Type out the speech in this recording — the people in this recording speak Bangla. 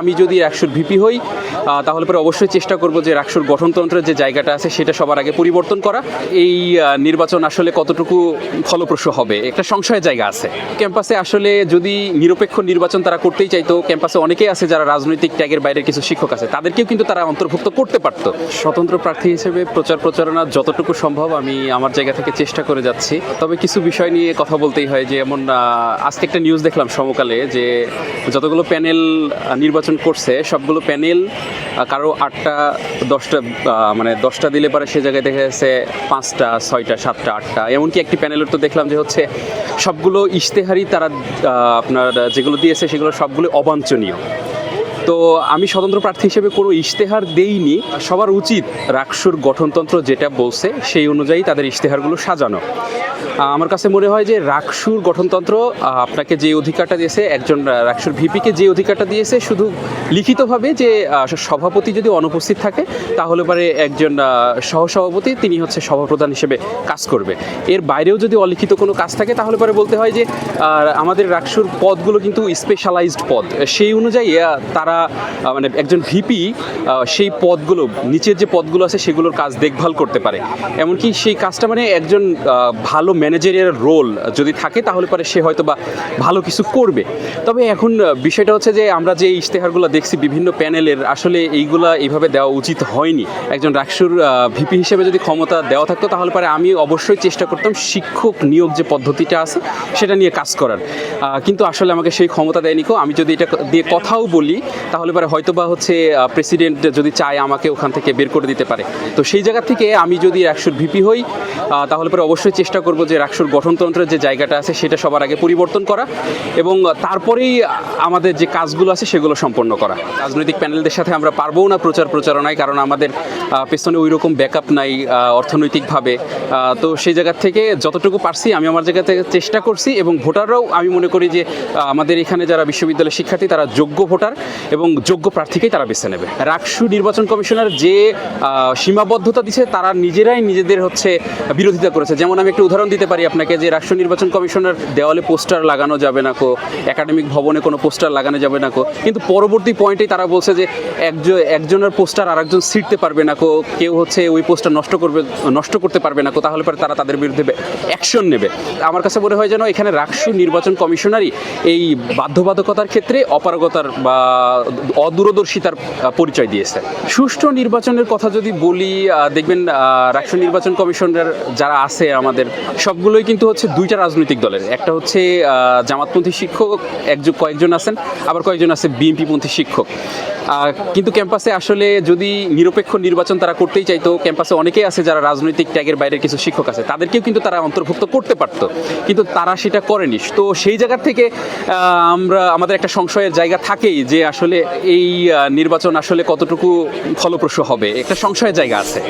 আমি যদি রাকসুর ভিপি হই তাহলে পরে অবশ্যই চেষ্টা করব যে রাকসুর গঠনতন্ত্রের যে জায়গাটা আছে সেটা সবার আগে পরিবর্তন করা। এই নির্বাচন আসলে কতটুকু ফলপ্রসূ হবে? একটা সংশয়ের জায়গা আছে। ক্যাম্পাসে আসলে যদি নিরপেক্ষ নির্বাচন তারা করতেই চাইতো, ক্যাম্পাসে অনেকেই আছে যারা রাজনৈতিক ট্যাগের বাইরের কিছু শিক্ষক আছে, তাদেরকেও কিন্তু তারা অন্তর্ভুক্ত করতে পারতো। স্বতন্ত্র প্রার্থী হিসেবে প্রচার প্রচারণা যতটুকু সম্ভব আমি আমার জায়গা থেকে চেষ্টা করে যাচ্ছি। তবে কিছু বিষয় নিয়ে কথা বলতেই হয় যে, এমন আজকে একটা নিউজ দেখলাম সমকালে যে যতগুলো প্যানেল নির্বাচন করছে, সবগুলো প্যানেল কারও আটটা, দশটা মানে দশটা দিলে পরে সে জায়গায় দেখা যাচ্ছে পাঁচটা, ছয়টা, সাতটা, আটটা। এমনকি একটি প্যানেলের তো দেখলাম যে হচ্ছে সবগুলো ইশতেহারি তারা আপনার যেগুলো দিয়েছে সেগুলো সবগুলো অবাঞ্ছনীয়। তো আমি স্বতন্ত্র প্রার্থী হিসেবে কোনো ইশতেহার দেইনি। সবার উচিত রাকসুর গঠনতন্ত্র যেটা বলছে সেই অনুযায়ী তাদের ইশতেহারগুলো সাজানো। আমার কাছে মনে হয় যে রাকসুর গঠনতন্ত্র আপনাকে যে অধিকারটা দিয়েছে একজন রাকসুর ভিপিকে যে অধিকারটা দিয়েছে শুধু লিখিতভাবে যে সভাপতি যদি অনুপস্থিত থাকে তাহলে পরে একজন সহসভাপতি তিনি হচ্ছে সভাপ্রধান হিসেবে কাজ করবে। এর বাইরেও যদি অলিখিত কোনো কাজ থাকে তাহলে পরে বলতে হয় যে আমাদের রাকসুর পদগুলো কিন্তু স্পেশালাইজড পদ। সেই অনুযায়ী আহ, তারা মানে একজন ভিপি সেই পদগুলো, নিচের যে পদগুলো আছে সেগুলোর কাজ দেখভাল করতে পারে। এমনকি সেই কাজটা মানে একজন ভালো ম্যানেজারের রোল যদি থাকে তাহলে পরে সে হয়তো বা ভালো কিছু করবে। তবে এখন বিষয়টা হচ্ছে যে আমরা যে ইশতেহারগুলো দেখছি বিভিন্ন প্যানেলের, আসলে এইগুলা এইভাবে দেওয়া উচিত হয়নি। একজন রাকসুর ভিপি হিসেবে যদি ক্ষমতা দেওয়া থাকতো তাহলে পরে আমি অবশ্যই চেষ্টা করতাম শিক্ষক নিয়োগ যে পদ্ধতিটা আছে সেটা নিয়ে কাজ করার। কিন্তু আসলে আমাকে সেই ক্ষমতা দেয়নি কো আমি যদি এটা দিয়ে কথাও বলি তাহলে পরে হয়তো বা হচ্ছে প্রেসিডেন্ট যদি চায় আমাকে ওখান থেকে বের করে দিতে পারে। তো সেই জায়গা থেকে আমি যদি একশো ভিপি হই তাহলে পরে অবশ্যই চেষ্টা করব যে রাকসুর গঠনতন্ত্রের যে জায়গাটা আছে সেটা সবার আগে পরিবর্তন করা এবং তারপরেই আমাদের যে কাজগুলো আছে সেগুলো সম্পন্ন করা। রাজনৈতিক প্যানেলদের সাথে আমরা পারব না প্রচার প্রচারণায়, কারণ আমাদের পেছনে ওই রকম ব্যাকআপ নাই অর্থনৈতিকভাবে। তো সেই জায়গার থেকে যতটুকু পারছি আমি আমার জায়গা থেকে চেষ্টা করছি এবং ভোটাররাও আমি মনে করি যে আমাদের এখানে যারা বিশ্ববিদ্যালয়ের শিক্ষার্থী তারা যোগ্য ভোটার এবং যোগ্য প্রার্থীকেই তারা বেছে নেবে। রাকসু নির্বাচন কমিশনার যে সীমাবদ্ধতা দিছে তারা নিজেরাই নিজেদের হচ্ছে বিরোধিতা করেছে। যেমন আমি একটা উদাহরণ দিতে পারি আপনাকে, যে রাষ্ট্র নির্বাচন কমিশনের দেওয়ালে পোস্টার লাগানো যাবে না কো, একাডেমিক ভবনে কোনো পোস্টার লাগানো যাবে না কো, কিন্তু পরবর্তী পয়েন্টেই তারা বলছে যে একজন, একজনের পোস্টার আর একজন ছিঁড়তে পারবে না কো, কেউ হচ্ছে ওই পোস্টার নষ্ট করবে, নষ্ট করতে পারবে না কো, তাহলে পরে তারা তাদের বিরুদ্ধে অ্যাকশন নেবে। আমার কাছে মনে হয় যেন এখানে রাষ্ট্র নির্বাচন কমিশনারই এই বাধ্যবাধকতার ক্ষেত্রে অপারগতার বা অদূরদর্শিতার পরিচয় দিয়েছে। সুষ্ঠু নির্বাচনের কথা যদি বলি দেখবেন রাষ্ট্র নির্বাচন কমিশনের যারা আছে আমাদের, সবগুলোই কিন্তু হচ্ছে দুইটা রাজনৈতিক দলের। একটা হচ্ছে জামাতপন্থী শিক্ষক একজন কয়েকজন আছেন, আবার কয়েকজন আছে বিএনপিপন্থী শিক্ষক। কিন্তু ক্যাম্পাসে আসলে যদি নিরপেক্ষ নির্বাচন তারা করতেই চাইতো, ক্যাম্পাসে অনেকেই আছে যারা রাজনৈতিক ট্যাগের বাইরের কিছু শিক্ষক আছে, তাদেরকেও কিন্তু তারা অন্তর্ভুক্ত করতে পারতো। কিন্তু তারা সেটা করেনি। তো সেই জায়গা থেকে আমরা, আমাদের একটা সংশয়ের জায়গা থাকেই যে আসলে এই নির্বাচন আসলে কতটুকু ফলপ্রসূ হবে। একটা সংশয়ের জায়গা আছে।